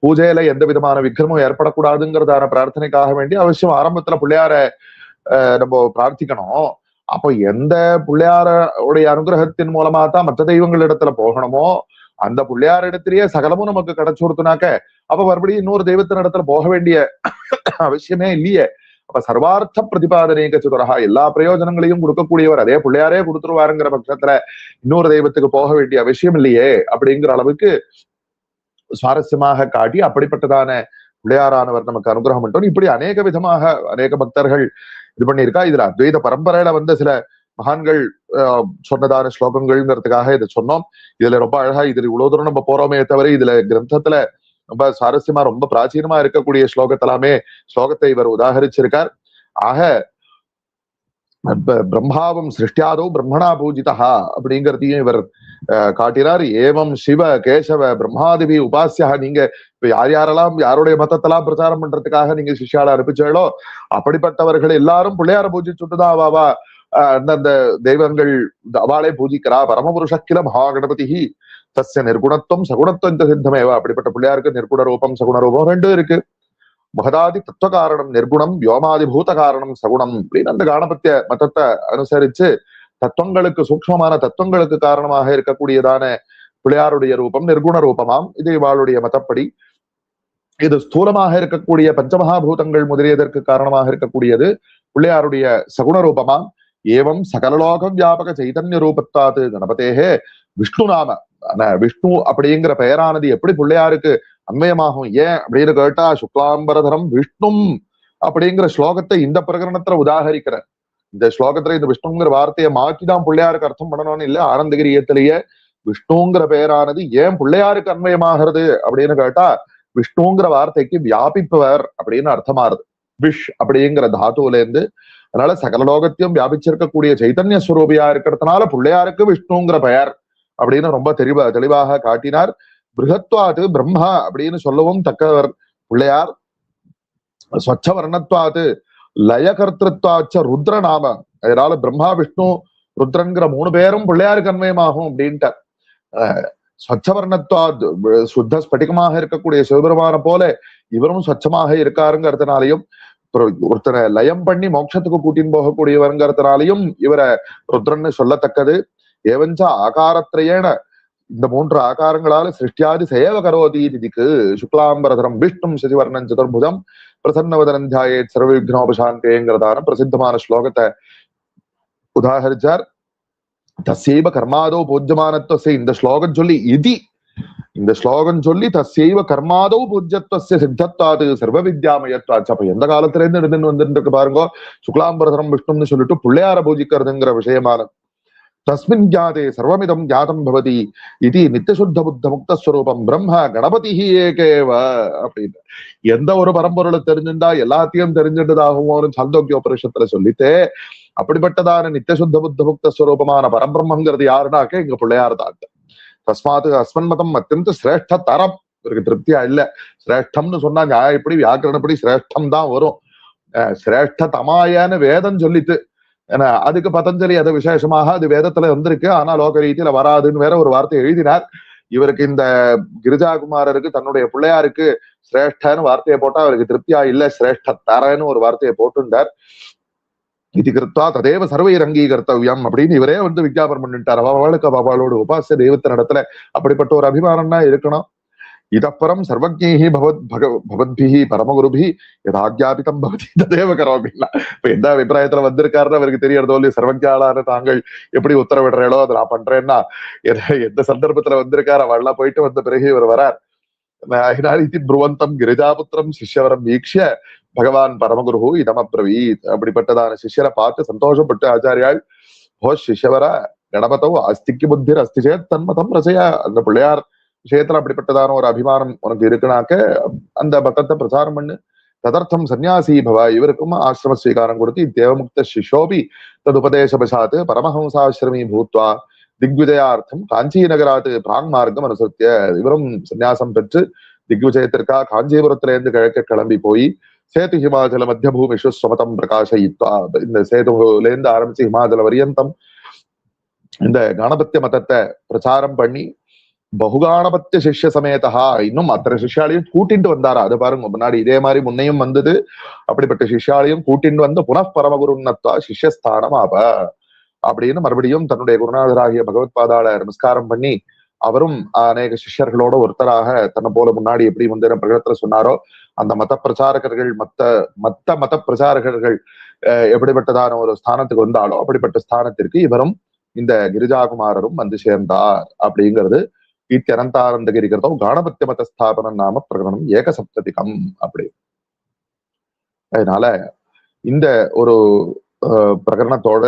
பூஜையில எந்த விதமான விக்ரமும் ஏற்படக்கூடாதுங்கிறதான பிரார்த்தனைக்காக வேண்டி அவசியம் ஆரம்பத்துல பிள்ளையார அஹ், நம்ம பிரார்த்திக்கணும். அப்போ எந்த பிள்ளையாரோடைய அனுகிரகத்தின் மூலமா தான் மற்ற தெய்வங்கள் இடத்துல போகணுமோ அந்த பிள்ளையார் இடத்திலேயே சகலமும் நமக்கு கிடைச்சு கொடுத்தனாக்க அப்ப மறுபடியும் இன்னொரு தெய்வத்தின் இடத்துல போக வேண்டிய அவசியமே இல்லையே. அப்ப சர்வார்த்த பிரதிபாதனேக சுதரகா எல்லா பிரயோஜனங்களையும் கொடுக்கக்கூடியவர் அதே பிள்ளையாரே கொடுத்துருவாருங்கிற பட்சத்துல இன்னொரு தெய்வத்துக்கு போக வேண்டிய அவசியம் இல்லையே அப்படிங்கிற அளவுக்கு சுவாரஸ்யமாக காட்டி அப்படிப்பட்டதான பிள்ளையாரானவர் நமக்கு அனுகிரகம் பண்ணிட்டோம். இப்படி அநேக விதமாக அநேக பக்தர்கள் இது பண்ணியிருக்கா. இதுல அத்வைத பரம்பரையில வந்த சில மகான்கள் ஆஹ், சொன்னதான ஸ்லோகங்கள்ங்கிறதுக்காக இதை சொன்னோம். இதுல ரொம்ப அழகா இதுல இவ்வளவு தூரம் நம்ம போறோமே தவிர இதுல கிரந்தத்துல ரொம்ப சுவாரஸ்யமா ரொம்ப பிராச்சீனமா இருக்கக்கூடிய ஸ்லோகத்தெல்லாமே ஸ்லோகத்தை இவர் உதாகரிச்சிருக்கார். ஆக பிரம்மாவம் சிருஷ்டியாதோ பிரம்மணா பூஜிதா அப்படிங்கிறதையும் இவர் காட்டினார் ஏவம் சிவ கேசவ பிரம்மாதிபி உபாசியா நீங்க இப்ப யார் யாரெல்லாம் யாருடைய மதத்தெல்லாம் பிரச்சாரம் பண்றதுக்காக நீங்க சிஷ்யால அனுப்பிச்சாலோ அப்படிப்பட்டவர்கள் எல்லாரும் பிள்ளையார பூஜிச்சுட்டுதான் அவாவா அஹ், அந்தந்த தெய்வங்கள் அவாளே பூஜிக்கிறா. பரமபுருஷக்கில மகாகணபதி தஸ்ய நிர்குணத்துவம் சகுணத்துவம் இந்த சித்தமேவா அப்படிப்பட்ட பிள்ளையாருக்கு நிர்குண ரூபம் சகுண ரூபம் ரெண்டும் இருக்கு. மகதாதி தத்துவ காரணம் நிர்குணம் வியோமாதி பூத காரணம் சகுணம் அப்படின்னு அந்த காணபத்திய மதத்தை அனுசரிச்சு தத்துவங்களுக்கு சூக்ஷ்மமான தத்துவங்களுக்கு காரணமாக இருக்கக்கூடியதான பிள்ளையாருடைய ரூபம் நிர்குண ரூபமாம். இது இவாளுடைய மதப்படி. இது ஸ்தூலமாக இருக்கக்கூடிய பஞ்சமகாபூதங்கள் முதலியதற்கு காரணமாக இருக்கக்கூடியது. பிள்ளையாருடைய சகுண ரூபமாம். ஏவம் சகலலோகம் வியாபக சைதன்ய ரூபத்தாது கணபதேகே. விஷ்ணு நாம. விஷ்ணு அப்படிங்கிற பெயரானது எப்படி பிள்ளையாருக்கு அன்வயமாகும் ஏன் அப்படின்னு கேட்டா சுக்லாம்பரதரம் விஷ்ணும் அப்படிங்கிற ஸ்லோகத்தை இந்த பிரகரணத்துல உதாகரிக்கிற இந்த ஸ்லோகத்துல இந்த விஷ்ணுங்கிற வார்த்தையை மாற்றிதான் பிள்ளையாருக்கு அர்த்தம் பண்ணணும்னு இல்ல ஆனந்தகிரியத்திலேயே விஷ்ணுங்கிற பெயரானது ஏன் பிள்ளையாருக்கு அன்மயமாகிறது அப்படின்னு கேட்டா விஷ்ணுங்கிற வார்த்தைக்கு வியாபிப்பவர் அப்படின்னு அர்த்தமாறுது. விஷ் அப்படிங்கிற தாத்துவுல இருந்து அதனால சகல லோகத்தையும் வியாபிச்சிருக்கக்கூடிய சைத்தன்ய ஸ்வரூபியா இருக்கிறதுனால பிள்ளையாருக்கு விஷ்ணுங்கிற பெயர் அப்படின்னு ரொம்ப தெளிவா தெளிவாக காட்டினார். பிருகத்வாது பிரம்மா அப்படின்னு சொல்லவும் தக்கவர் பிள்ளையார். ஸ்வச்ச வர்ணத்வாது லயகர்த்திருத்வாச்ச ருத்ர நாம அதனால பிரம்மா விஷ்ணு ருத்ரங்கிற மூணு பேரும் பிள்ளையாருக்கு அன்வயமாகும் அப்படின்ட்டார். அஹ் ஸ்வச்ச வர்ணத்வாத் சுத்த ஸ்படிகமாக இருக்கக்கூடிய சிவபெருமான போல இவரும் ஸ்வச்சமாக இருக்காருங்கிறதுனாலையும் அப்புறம் ஒருத்தரை லயம் பண்ணி மோட்சத்துக்கு கூட்டின்னு போகக்கூடியவருங்கிறதுனாலையும் இவரை ருத்ரன்னு சொல்லத்தக்கது. ஏவஞ்ச ஆகாரத்திரையேன இந்த மூன்று ஆகாரங்களால சிருஷ்டியாதி சேவ கரோதி இதுக்கு சுக்லாம்பரதரம் விஷ்ணும் சசிவர்ணம் சதுர்புதம் பிரசன்னவதனம் தியாயேத் சர்வ விக்னோபசாந்தேங்கிறதான பிரசித்தமான ஸ்லோகத்தை உதாகரிச்சார். தசைவ கர்மாதோ பூஜ்யமானத்துவசை இந்த ஸ்லோகம் சொல்லி இதி. இந்த ஸ்லோகம் சொல்லி தசைவ கர்மாதோ பூஜ்யத்துவசிய சித்தத்வாது சர்வ வித்யாமயத்வாச்சு அப்ப எந்த காலத்துல இருந்து இருந்துன்னு வந்துட்டு இருக்கு பாருங்க? சுக்லாம்பரதரம் விஷ்ணும்னு சொல்லிட்டு பிள்ளையார பூஜிக்கிறதுங்கிற விஷயமான தஸ்மின் ஜாதே சர்வமிதம் ஜாதம் பவதி இது நித்தியசுத்த புத்த முக்த ஸ்வரூபம் பிரம்மா கணபதி ஏகேவ அப்படின்னு எந்த ஒரு பரம்பொருளை தெரிஞ்சுண்டா எல்லாத்தையும் தெரிஞ்சிட்டதாகவும் ஒரு உபரிஷத்துல சொல்லிட்டு அப்படிப்பட்டதான நித்தியசுத்த புத்த முக்த ஸ்வரூபமான பரபிரம்மங்கிறது யாருனாக்க எங்க பிள்ளையார் தான் தஸ்மாத் அஸ்மன் மதம் அத்தியந்த சிரேஷ்ட தரம் இவருக்கு திருப்தியா இல்ல சிரேஷ்டம்னு சொன்னா நியாயப்படி வியாக்கரணப்படி சிரேஷ்டம் தான் வரும் அஹ் சிரேஷ்ட தமாயன்னு வேதம் சொல்லித்து அதுக்கு பதஞ்சலி அது விசேஷமாக அது வேதத்துல வந்திருக்கு. ஆனா லோக ரீதியில வராதுன்னு வேற ஒரு வார்த்தை எழுதினார். இவருக்கு இந்த கிரிஜாகுமாரருக்கு தன்னுடைய பிள்ளையாருக்கு சிரேஷ்டன்னு வார்த்தையை போட்டா அவருக்கு திருப்தியா இல்ல சிரேஷ்ட தரன்னு ஒரு வார்த்தையை போட்டுண்டார். இது கிருத்தா ததேவ சர்வைர் அங்கீகர்த்தவியம் அப்படின்னு இவரே வந்து விஜாபனம் பண்ணிட்டார். அவளுக்கு அவளோட உபாசிய தெய்வத்தின் இடத்துல அப்படிப்பட்ட ஒரு அபிமானம்னா இருக்கணும். இதப்புறம் சர்வஜ்ஞி பவத் பக பவத்பிஹி பரமகுருபி எதாஜாபிதம் பவதி ததேவ கரோமில்ல இப்ப எந்த அபிப்பிராயத்துல வந்திருக்காருன்னு அவருக்கு தெரியறதோ இல்லையோ சர்வஜாலான தாங்கள் எப்படி உத்தரவிடுறீங்களோ அதை நான் பண்றேன்னா எத- எந்த சந்தர்ப்பத்துல வந்திருக்காரு அவள்லாம் போயிட்டு வந்த பிறகு இவர் வரார் அதனால் புருவந்தம் கிரிஜாபுத்திரம் சிஷ்யவரம் வீக்ஷ பகவான் பரமகுரு இதமப்ரவீத் அப்படிப்பட்டதான சிஷ்யரை பார்த்து சந்தோஷப்பட்டு ஆச்சாரியாள் ஹோ சிஷ்யவர கணபதோ அஸ்திக்கு புத்திர் அஸ்தி சேத் தன்மதம் ரசையா அந்த பிள்ளையார் விஷயத்துல அப்படிப்பட்டதான ஒரு அபிமானம் உனக்கு இருக்குனாக்க அந்த பக்கத்தை பிரச்சாரம் பண்ணு. ததர்த்தம் சன்னியாசி பவ இவருக்கும் ஆசிரம ஸ்வீகாரம் கொடுத்து தேவமுக்த சிஷோபி ததுபதேசபசாத் பரமஹம்சாசிரமி பூத்வா திக்விஜயார்த்தம் காஞ்சி நகராத் பிராங் மார்க்கம் அனுசரித்திய இவரும் சன்னியாசம் பெற்று திக்விஜயத்திற்காக காஞ்சிபுரத்துல இருந்து கிழக்க கிளம்பி போய் சேத்து ஹிமாச்சல மத்திய பூமிஷு சுமதம் பிரகாசயித்வா இந்த சேதுல இருந்து ஆரம்பிச்சு ஹிமாச்சல வரியந்தம் இந்த கணபத்திய மதத்தை பிரச்சாரம் பண்ணி பகுகானபத்திய சிஷ்ய சமேதா இன்னும் அத்தனை சிஷ்யாலையும் கூட்டிட்டு வந்தாரா அது பாருங்க முன்னாடி இதே மாதிரி முன்னையும் வந்தது அப்படிப்பட்ட சிஷ்யாலையும் கூட்டிட்டு வந்து புனః பரமகுருன்னத்வா சிஷ்யஸ்தானம் ஆப அப்படின்னு மறுபடியும் தன்னுடைய குருநாதராகிய பகவத் பாதாள நமஸ்காரம் பண்ணி அவரும் அநேக சிஷ்யர்களோட ஒருத்தராக தன்னை போல முன்னாடி எப்படி முந்தின பிரகடத்துல சொன்னாரோ? அந்த மத பிரச்சாரகர்கள் மத்த மத்த மத பிரச்சாரகர்கள் எப்படிப்பட்டதான ஒரு ஸ்தானத்துக்கு வந்தாலோ அப்படிப்பட்ட ஸ்தானத்திற்கு இவரும் இந்த கிரிஜாகுமாரரும் வந்து சேர்ந்தார் அப்படிங்கிறது இத்தியனந்தானந்தகிரிகிறதோ காணபத்திய மத ஸ்தாபனம் நாம பிரகடனம் ஏகசப்ததிகம் அப்படி. அதனால இந்த ஒரு பிரகடனத்தோட பிரகரணத்தோட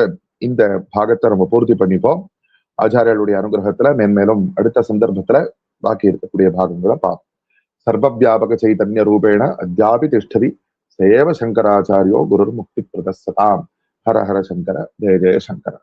இந்த பாகத்தை நம்ம பூர்த்தி பண்ணிப்போம். ஆச்சாரியாளுடைய அனுகிரகத்துல மேன்மேலும் அடுத்த சந்தர்ப்பத்துல பாக்கி இருக்கக்கூடிய பாகங்களை பார்ப்போம். சர்வவியாபக சைதன்ய ரூபேண அத்யாபி திஷ்டதி சேவ சங்கராச்சாரியோ குரு முக்தி பிரதசதாம் ஹர ஹர சங்கர ஜெய ஜெய சங்கர.